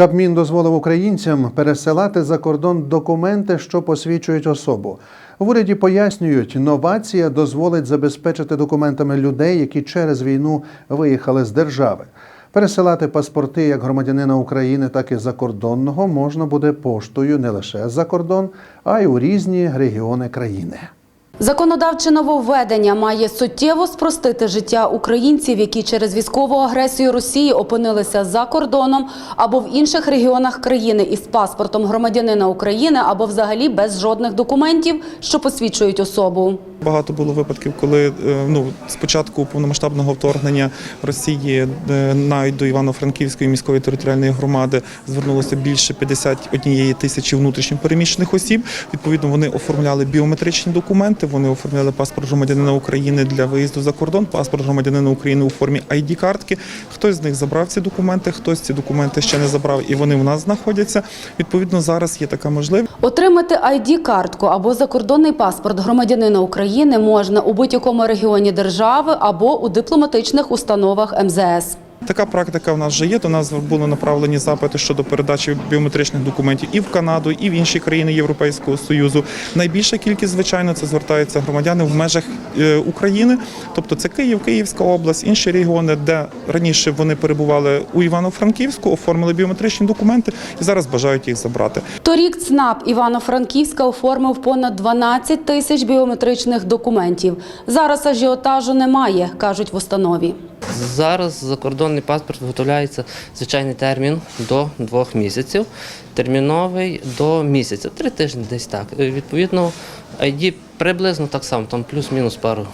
Кабмін дозволив українцям пересилати за кордон документи, що посвідчують особу. В уряді пояснюють, новація дозволить забезпечити документами людей, які через війну виїхали з держави. Пересилати паспорти як громадянина України, так і закордонного можна буде поштою не лише за кордон, а й у різні регіони країни. Законодавче нововведення має суттєво спростити життя українців, які через військову агресію Росії опинилися за кордоном або в інших регіонах країни із паспортом громадянина України або взагалі без жодних документів, що посвідчують особу. Багато було випадків, коли е, ну спочатку повномасштабного вторгнення Росії е, навіть до Івано-Франківської міської територіальної громади звернулося більше 51 тисячі внутрішньо переміщених осіб. Відповідно, вони оформляли біометричні документи. Вони оформляли паспорт громадянина України для виїзду за кордон, паспорт громадянина України у формі id картки Хтось з них забрав ці документи, хтось ці документи ще не забрав, і вони в нас знаходяться. Відповідно, зараз є така можливість. Отримати ID-картку або закордонний паспорт громадянина України можна у будь-якому регіоні держави або у дипломатичних установах МЗС. Така практика в нас вже є. До нас були направлені запити щодо передачі біометричних документів і в Канаду, і в інші країни Європейського союзу. Найбільша кількість, звичайно, це звертаються громадяни в межах е, України, тобто це Київ, Київська область, інші регіони, де раніше вони перебували у Івано-Франківську, оформили біометричні документи і зараз бажають їх забрати. Торік ЦНАП Івано-Франківська оформив понад 12 тисяч біометричних документів. Зараз ажіотажу немає, кажуть в установі. Зараз закордонний паспорт виготовляється звичайний термін до двох місяців, терміновий до місяця, три тижні десь так. Е, Відповідно, ID приблизно так само, там плюс-мінус пару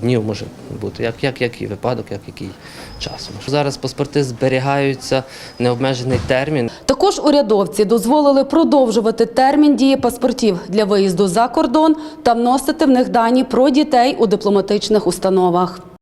днів може бути, як, як який випадок, як який час. Зараз паспорти зберігаються необмежений термін. Також урядовці дозволили продовжувати термін дії паспортів для виїзду за кордон та вносити в них дані про дітей у дипломатичних установах.